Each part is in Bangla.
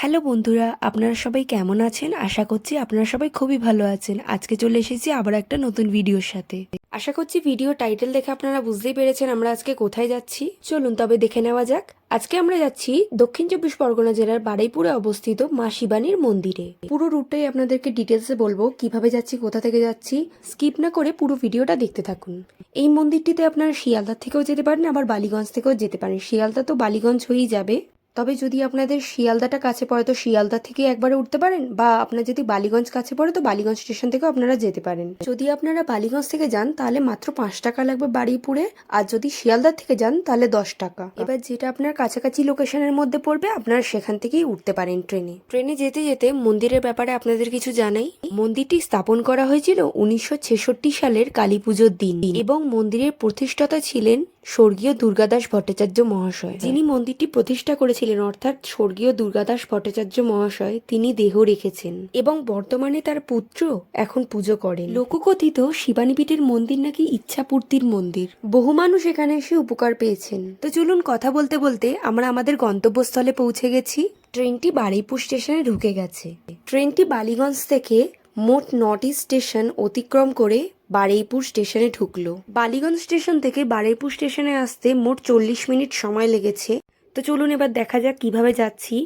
হ্যালো বন্ধুরা, আপনারা সবাই কেমন আছেন? আশা করছি আপনারা সবাই খুবই ভালো আছেন। আজকে চলে এসেছি আবার একটা নতুন ভিডিওর সাথে। আশা করছি ভিডিও টাইটেল দেখে আপনারা বুঝতেই পেরেছেন আমরা আজকে কোথায় যাচ্ছি। চলুন তবে দেখে নেওয়া যাক। আজকে আমরা যাচ্ছি দক্ষিণ চব্বিশ পরগনা জেলার বারুইপুরে অবস্থিত মা শিবানীর মন্দিরে। পুরো রুটটাই আপনাদেরকে ডিটেলসে বলব কীভাবে যাচ্ছি, কোথা থেকে যাচ্ছি। স্কিপ না করে পুরো ভিডিওটা দেখতে থাকুন। এই মন্দিরটিতে আপনারা শিয়ালদা থেকেও যেতে পারেন, আবার বালিগঞ্জ থেকেও যেতে পারেন। শিয়ালদা তো বালিগঞ্জ হয়েই যাবে। তবে যদি আপনাদের শিয়ালদাটা কাছে পড়ে, তো শিয়ালদা থেকে একবারে উঠতে পারেন? বা আপনার যদি বালিগঞ্জ কাছে পড়ে, তো বালিগঞ্জ স্টেশন থেকেও আপনারা যেতে পারেন। যদি আপনারা বালিগঞ্জ থেকে যান, তাহলে মাত্র পাঁচ টাকা লাগবে বাড়িপুরে। আর যদি শিয়ালদা থেকে যান, তাহলে দশ টাকা। এবার যেটা আপনার কাছাকাছি লোকেশনের মধ্যে পড়বে, আপনারা সেখান থেকেই উঠতে পারেন ট্রেনে। ট্রেনে যেতে যেতে মন্দিরের ব্যাপারে আপনাদের কিছু জানাই। মন্দিরটি স্থাপন করা হয়েছিল উনিশশো ছেষট্টি সালের কালী পুজোর দিন। এবং মন্দিরের প্রতিষ্ঠাতা ছিলেন স্বর্গীয় দুর্গাদাস ভট্টাচার্য মহাশয়। যিনি মন্দিরটি প্রতিষ্ঠা করেছিলেন অর্থাৎ স্বর্গীয় দুর্গাদাস ভট্টাচার্য মহাশয় তিনি দেহ রেখেছেন এবং বর্তমানে তার পুত্র এখন পুজো করেন। লোককথিত শিবানীপীঠের মন্দির নাকি ইচ্ছাপূর্তির মন্দির? বহু মানুষ এখানে এসে উপকার পেয়েছেন। তো চলুন কথা বলতে বলতে আমরা আমাদের গন্তব্যস্থলে পৌঁছে গেছি। ট্রেনটি বারুইপুর স্টেশনে ঢুকে গেছে। ট্রেনটি বালিগঞ্জ থেকে মোট নটি স্টেশন অতিক্রম করে বারুইপুর স্টেশনে ঢুকলো। বালিগঞ্জ স্টেশন থেকে বারুইপুর স্টেশনে আসতে মোট চল্লিশ মিনিট সময় লেগেছে। তো চলুন এবার দেখা যাক কীভাবে যাচ্ছি।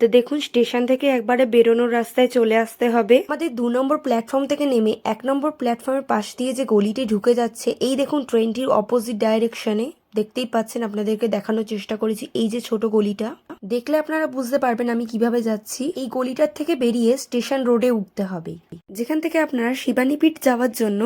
তো দেখুন, স্টেশন থেকে একবারে বেরোনোর রাস্তায় চলে আসতে হবে। আমাদের দু নম্বর প্ল্যাটফর্ম থেকে নেমে এক নম্বর প্ল্যাটফর্মের পাশ দিয়ে যে গলিটি ঢুকে যাচ্ছে, এই দেখুন ট্রেনটির অপোজিট ডাইরেকশনে দেখতেই পাচ্ছেন, আপনাদেরকে দেখানোর চেষ্টা করেছি এই যে ছোট গলিটা। দেখলে আপনারা বুঝতে পারবেন আমি কীভাবে যাচ্ছি। এই গলিটার থেকে বেরিয়ে স্টেশন রোডে উঠতে হবে। যেখান থেকে আপনারা শিবানীপীঠ যাওয়ার জন্য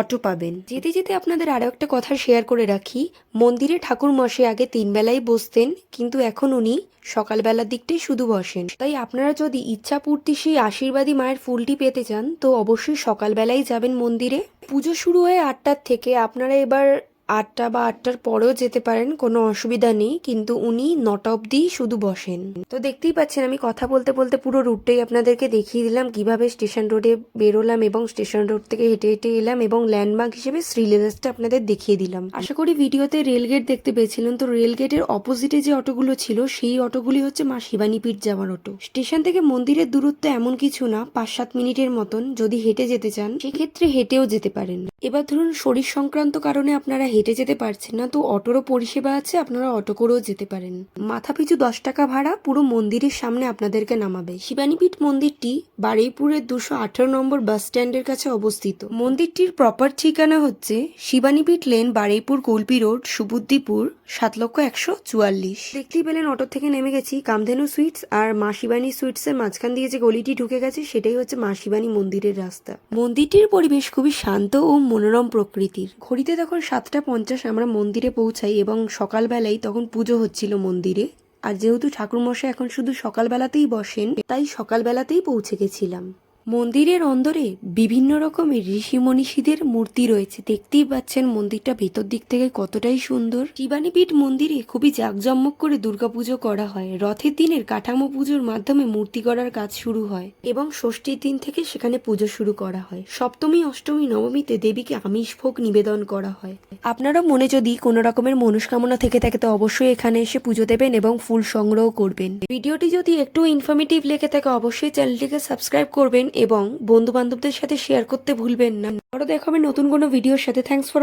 অটো পাবেন। যেতে যেতে আপনাদের আরও একটা কথা শেয়ার করে রাখি। মন্দিরে ঠাকুর মশাই আগে তিন বেলাই বসতেন, কিন্তু এখন উনি সকালবেলার দিকটাই শুধু বসেন। তাই আপনারা যদি ইচ্ছাপূর্তি সেই আশীর্বাদী মায়ের ফুলটি পেতে চান, তো অবশ্যই সকালবেলাই যাবেন মন্দিরে। পুজো শুরু হয়ে আটটার থেকে আপনারা এবার আটটা বা আটটার পরেও যেতে পারেন, কোনো অসুবিধা নেই, কিন্তু উনি নটা অবধি শুধু বসেন। তো দেখতেই পাচ্ছেন, আমি কথা বলতে বলতে পুরো রুটটাই আপনাদেরকে দেখিয়ে দিলাম, কীভাবে স্টেশন রোডে বেরোলাম এবং স্টেশন রোড থেকে হেঁটে হেঁটে এলাম এবং ল্যান্ডমার্ক হিসেবে শ্রীলেদাসটা আপনাদের দেখিয়ে দিলাম। আশা করি ভিডিওতে রেলগেট দেখতে পেয়েছিলেন, তো রেলগেটের অপোজিটে যে অটোগুলো ছিল, সেই অটোগুলি হচ্ছে মা শিবানীপীঠ যাওয়ার অটো। স্টেশন থেকে মন্দিরের দূরত্ব এমন কিছু না পাঁচ সাত মিনিটের মতন, যদি হেঁটে যেতে চান, সেক্ষেত্রে হেঁটেও যেতে পারেন। এবার ধরুন, শরীর সংক্রান্ত কারণে আপনারা হেঁটে যেতে পারছেন না, তো অটোরও পরিষেবা আছে, আপনারা অটো করেও যেতে পারেন। মাথা পিছু দশ টাকা ভাড়া, পুরো মন্দিরের সামনে আপনাদেরকে নামাবে। শিবানীপীঠ মন্দিরটি বারুইপুরের দুশো আঠারো নম্বর বাস স্ট্যান্ডের কাছে অবস্থিত। মন্দিরটির প্রপার ঠিকানা হচ্ছে শিবানীপীঠ লেন, বারুইপুর কল্পি রোড সুবুদ্দিপুর সাত লক্ষ একশো চুয়াল্লিশ। দেখতেই পেলেন, অটো থেকে নেমে গেছি কামধেনু সুইটস আর মা শিবানী সুইটস এর মাঝখান দিয়ে যে গলিটি ঢুকে গেছে, সেটাই হচ্ছে মা শিবানী মন্দিরের রাস্তা। মন্দিরটির পরিবেশ খুবই শান্ত ও মনোরম প্রকৃতির। ঘড়িতে তখন সাতটা পঞ্চাশ আমরা মন্দিরে পৌঁছাই এবং সকালবেলায় তখন পুজো হচ্ছিল মন্দিরে। আর যেহেতু ঠাকুরমশাই এখন শুধু সকালবেলাতেই বসেন, তাই সকালবেলাতেই পৌঁছে গেছিলাম। মন্দিরের অন্দরে বিভিন্ন রকমের ঋষি মনীষীদের মূর্তি রয়েছে। দেখতেই পাচ্ছেন মন্দিরটা ভেতর দিক থেকে কতটাই সুন্দর। শিবানীপীঠ মন্দিরে খুবই জাঁকজমক করে দুর্গাপুজো করা হয়। রথের দিনের কাঠামো পুজোর মাধ্যমে মূর্তি গড়ার কাজ শুরু হয় এবং ষষ্ঠীর দিন থেকে সেখানে পুজো শুরু করা হয়। সপ্তমী, অষ্টমী, নবমীতে দেবীকে আমিষ ভোগ নিবেদন করা হয়। আপনারা মনে যদি কোনো রকমের মনস্কামনা থেকে থাকে তো অবশ্যই এখানে এসে পুজো দেবেন এবং ফুল সংগ্রহ করবেন। ভিডিওটি যদি একটু ইনফরমেটিভ লেগে থাকে অবশ্যই চ্যানেলটিকে সাবস্ক্রাইব করবেন এবং বন্ধু বান্ধবদের সাথে শেয়ার করতে ভুলবেন না। আরও দেখাবে নতুন কোনো ভিডিওর সাথে থ্যাংকস ফর